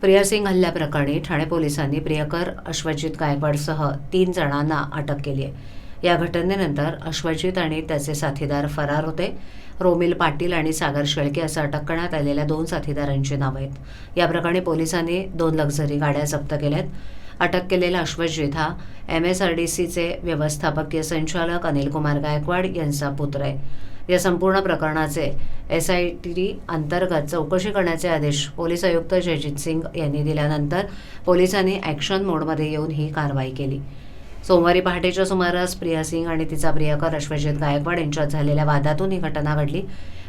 प्रियासिंग हल्ल्याप्रकरणी ठाणे पोलिसांनी प्रियकर अश्वजित गायकवाडसह तीन जणांना अटक केली आहे. या घटनेनंतर अश्वजित आणि त्याचे साथीदार फरार होते. रोमिल पाटील आणि सागर शेळके असं अटक करण्यात आलेल्या दोन साथीदारांची नावं आहेत. या प्रकरणी पोलिसांनी दोन लक्झरी गाड्या जप्त केल्या आहेत अटक केलेला अश्वजित हा एम एस आर डी सीचे व्यवस्थापकीय संचालक अनिलकुमार गायकवाड यांचा पुत्र आहे. या संपूर्ण प्रकरणाचे एस आय टी अंतर्गत चौकशी करण्याचे आदेश पोलीस आयुक्त जयजित सिंग यांनी दिल्यानंतर पोलिसांनी ॲक्शन मोडमध्ये येऊन ही कारवाई केली. सोमवारी पहाटेच्या सुमारास प्रिया सिंग आणि तिचा प्रियकर अश्वजित गायकवाड यांच्यात झालेल्या वादातून ही घटना घडली.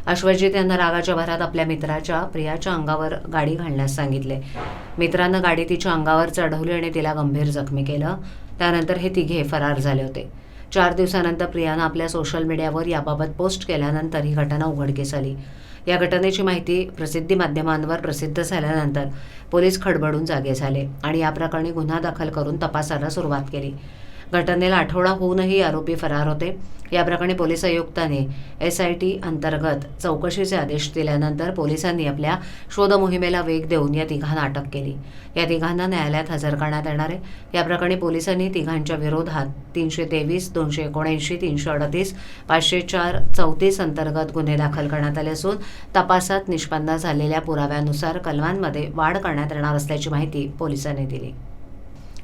अश्वजित यांना रागाच्या भरात आपल्या मित्राच्या प्रियाच्या अंगावर गाडी घालण्यास सांगितले. मित्रानं गाडी तिच्या अंगावर चढवली आणि तिला गंभीर जखमी केलं. त्यानंतर हे तिघे फरार झाले होते. चार दिवसानंतर प्रियानं आपल्या सोशल मीडियावर याबाबत पोस्ट केल्यानंतर ही घटना उघडकीस आली. या घटनेची माहिती प्रसिद्धी माध्यमांवर प्रसिद्ध झाल्यानंतर पोलीस खडबडून जागे झाले आणि या प्रकरणी गुन्हा दाखल करून तपासाला सुरुवात केली. घटनेला आठवडा होऊनही आरोपी फरार होते. या प्रकरणी पोलीस आयुक्तांनी एस आय टी अंतर्गत चौकशीचे आदेश दिल्यानंतर पोलिसांनी आपल्या शोधमोहिमेला वेग देऊन या तिघांना अटक केली. या तिघांना न्यायालयात हजर करण्यात येणार आहे. या प्रकरणी पोलिसांनी तिघांच्या विरोधात तीनशे तेवीस दोनशे एकोणऐंशी तीनशे अडतीस पाचशे चार चौतीस अंतर्गत गुन्हे दाखल करण्यात आले असून तपासात निष्पन्न झालेल्या पुराव्यानुसार कलमांमध्ये वाढ करण्यात येणार असल्याची माहिती पोलिसांनी दिली.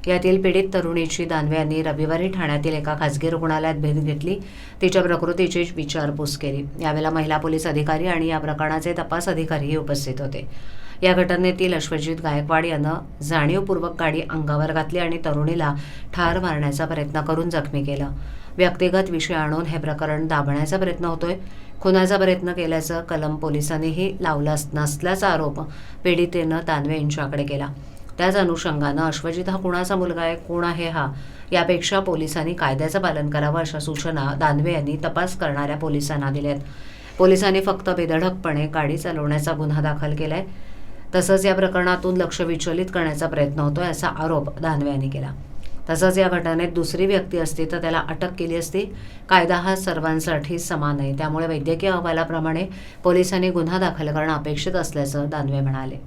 यातील पीडित तरुणीची दानवे यांनी रविवारी ठाण्यातील एका खासगी रुग्णालयात भेट घेतली. तिच्या प्रकृतीची विचारपूस केली. यावेळेला महिला पोलीस अधिकारी आणि या प्रकरणाचे तपास अधिकारीही उपस्थित होते. या घटनेतील अश्वजित गायकवाड यानं जाणीवपूर्वक गाडी अंगावर घातली आणि तरुणीला ठार मारण्याचा प्रयत्न करून जखमी केला. व्यक्तिगत विषय आणून हे प्रकरण दाबण्याचा प्रयत्न होतोय. खुनाचा प्रयत्न केल्याचं कलम पोलिसांनीही लावला नसल्याचा आरोप पीडितेनं दानवे यांच्याकडे केला. त्याच अनुषंगानं अश्वजित हा कुणाचा मुलगा आहे कोण आहे हा यापेक्षा पोलिसांनी कायद्याचं पालन करावं अशा सूचना दानवे यांनी तपास करणाऱ्या पोलिसांना दिल्यात. पोलिसांनी फक्त बेधडकपणे गाडी चालवण्याचा गुन्हा दाखल केलाय. तसंच या प्रकरणातून लक्ष विचलित करण्याचा प्रयत्न होतोय असा आरोप दानवे यांनी केला. तसंच या घटनेत दुसरी व्यक्ती असती तर त्याला अटक केली असती. कायदा हा सर्वांसाठी समान आहे. त्यामुळे वैद्यकीय अहवालाप्रमाणे पोलिसांनी गुन्हा दाखल करणं अपेक्षित असल्याचं दानवे म्हणाले.